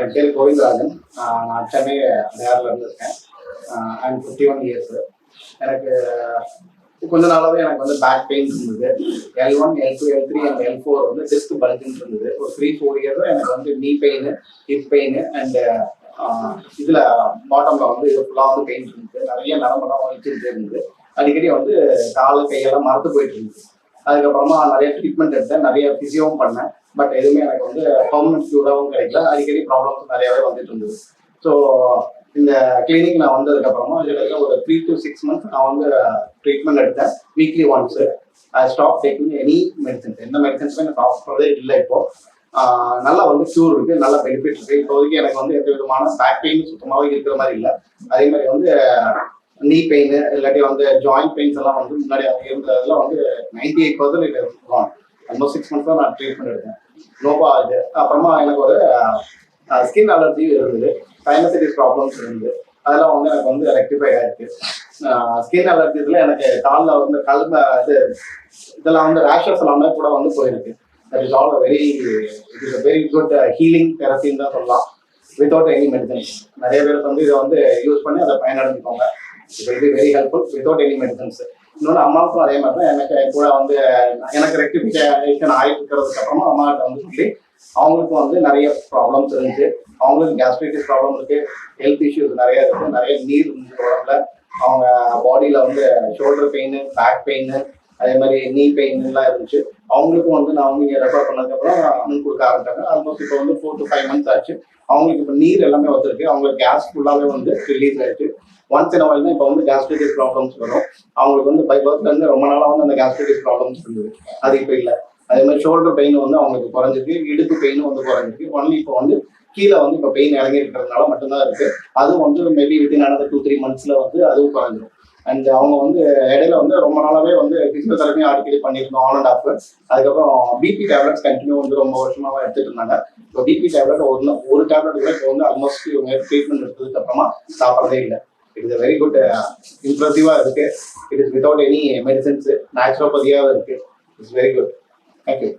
என் பேர் கோவிந்தராஜன் நான் சென்னை நேரில் இருந்திருக்கேன். அண்ட் ஃபிஃப்டி ஒன் இயர்ஸ் எனக்கு கொஞ்ச நாளாவே எனக்கு வந்து பேக் பெயின் இருந்தது. L one L two L three and L four வந்து டிஸ்க் பல்ஜிங் இருந்தது. ஒரு த்ரீ ஃபோர் இயர்ஸ் எனக்கு வந்து நீ பெயின் ஹிப் பெயின் அண்ட் இதுல பாட்டம்ல வந்து இது ஃபுல்லாக வந்து பெயின் இருந்தது. நிறைய நரம்பெல்லாம் வலிச்சுட்டு இருந்தது. அடிக்கடி வந்து கால் கையெல்லாம் மறந்து போயிட்டு இருந்தது. அதுக்கப்புறமா நிறைய ட்ரீட்மெண்ட் எடுத்தேன். நிறைய ஃபிசியோவும் பண்ணேன். பட் எதுவுமே எனக்கு வந்து பர்மனன்ட் க்யூராகவும் கிடைக்கல. அடிக்கடி ப்ராப்ளம்ஸ் நிறையாவே வந்துட்டு இருந்தது. ஸோ இந்த கிளினிக் நான் வந்ததுக்கு அப்புறமா இதுல ஒரு த்ரீ டு சிக்ஸ் மந்த்ஸ் நான் வந்து ட்ரீட்மெண்ட் எடுத்தேன். Weekly once I stop taking any medicines எந்த மெடிசன்ஸுமே எனக்கு சாப்பிட்றதே இல்லை இப்போ. நல்லா வந்து க்யூர் இருக்கு. நல்ல பெனிஃபிட் இருக்கு. இப்போதைக்கு எனக்கு வந்து எந்த விதமான பேக் பெயின் சுத்தமாகவே இருக்கிற மாதிரி இல்லை. அதே மாதிரி வந்து நீ பெயின் இல்லாட்டி வந்து ஜாயிண்ட் பெயின்ஸ் எல்லாம் வந்து முன்னாடி இருந்ததுல வந்து ninety eight percent almost six months தான் நான் ட்ரீட்மெண்ட் எடுத்தேன். நோபா இது. அப்புறமா எனக்கு ஒரு ஸ்கின் அலர்ஜி இருந்தது. சைனசைட்டிஸ் ப்ராப்ளம்ஸ் இருந்தது. அதெல்லாம் வந்து எனக்கு வந்து ரெக்டிஃபை ஆயிருக்கு ஸ்கின் அலர்ஜிஸ்ல எனக்கு காலில் வந்து கல்ம இது இதெல்லாம் வந்து ரேஷஸ் எல்லாமே கூட வந்து போயிருக்கு. That is all very it is very good healing தெரப்பின்னு தான் சொல்லலாம். வித்தவுட் எனி மெடிசன்ஸ் நிறைய பேருக்கு வந்து இதை வந்து யூஸ் பண்ணி அதை பயனடைஞ்சுக்கோங்க. It will be very helpful without any medicines இன்னொன்று அம்மாவுக்கும் அதே மாதிரி தான் எனக்கு கூட வந்து எனக்கு ரெக்டிஃபிகேஷன் ஆகிட்டு இருக்கிறதுக்கு அப்புறமா அம்மாட்ட வந்து சொல்லி அவங்களுக்கும் வந்து நிறைய ப்ராப்ளம்ஸ் இருந்துச்சு. அவங்களுக்கு கேஸ்ட்ரைட்டிஸ் ப்ராப்ளம் இருக்கு. ஹெல்த் இஷ்யூஸ் நிறைய இருக்கு. நிறைய நீர் இருந்துச்சு உடம்புல அவங்க பாடியில வந்து ஷோல்டர் பெயின் பேக் பெயின் அதே மாதிரி நீ பெயின் எல்லாம் இருந்துச்சு. அவங்களுக்கும் வந்து நான் வந்து இங்கே ரெஃபர் பண்ணதுக்கப்புறம் அமௌண்ட் கொடுக்க ஆரம்பிச்சாங்க. ஆல்மோஸ்ட் இப்போ வந்து ஃபோர் டு ஃபைவ் மந்த்ஸ் ஆச்சு. அவங்களுக்கு இப்போ நீர் எல்லாமே வந்துருக்கு. அவங்களுக்கு கேஸ் ஃபுல்லாகவே வந்து ரிலீஸ் ஆயிடுச்சு. ஒன்ஸ் இன் அவைல் இப்போ வந்து கேஸ்ட்ரிட்டிஸ் ப்ராப்ளம்ஸ் வரும். அவங்களுக்கு வந்து பை பர்த்லேருந்து ரொம்ப நாளாக வந்து அந்த கேஸ்ட்ரிட்டிஸ் ப்ராப்ளம்ஸ் இருந்தது. அது இப்போ இல்லை. அதே மாதிரி ஷோல்டர் பெயின் வந்து அவங்களுக்கு குறைஞ்சிருக்கு. இடுப்பு பெயினும் வந்து குறைஞ்சிருக்கு. ஒன்லி இப்போ வந்து கீழே வந்து இப்போ பெயின் இறங்கி இருக்கிறதுனால மட்டும்தான் இருக்கு. அதுவும் வந்து maybe within another two three மந்த்ஸ்ல வந்து அதுவும் குறைஞ்சிரும். அண்ட் அவங்க வந்து இடையில வந்து ரொம்ப நாளாவே வந்து பிசியோதெரப்பி அடிக்கடி பண்ணியிருந்தோம் ஆன் அண்ட் ஆஃப் அதுக்கப்புறம் பிபி டேப்லெட்ஸ் கண்டினியூ வந்து ரொம்ப வருஷமாவே எடுத்துட்டு இருந்தாங்க. இப்போ பிபி டேப்லெட் ஒரு ஒரு டேப்லெட் கூட இப்போ வந்து ஆல்மோஸ்ட் இவங்க ட்ரீட்மெண்ட் எடுத்ததுக்கு அப்புறமா சாப்பிட்றதே இல்லை. இட் இஸ் வெரி குட் இம்ப்ரெசிவா இருக்கு. It is without any medicines நேச்சுரோபதியாக இருக்கு. It's very good thank you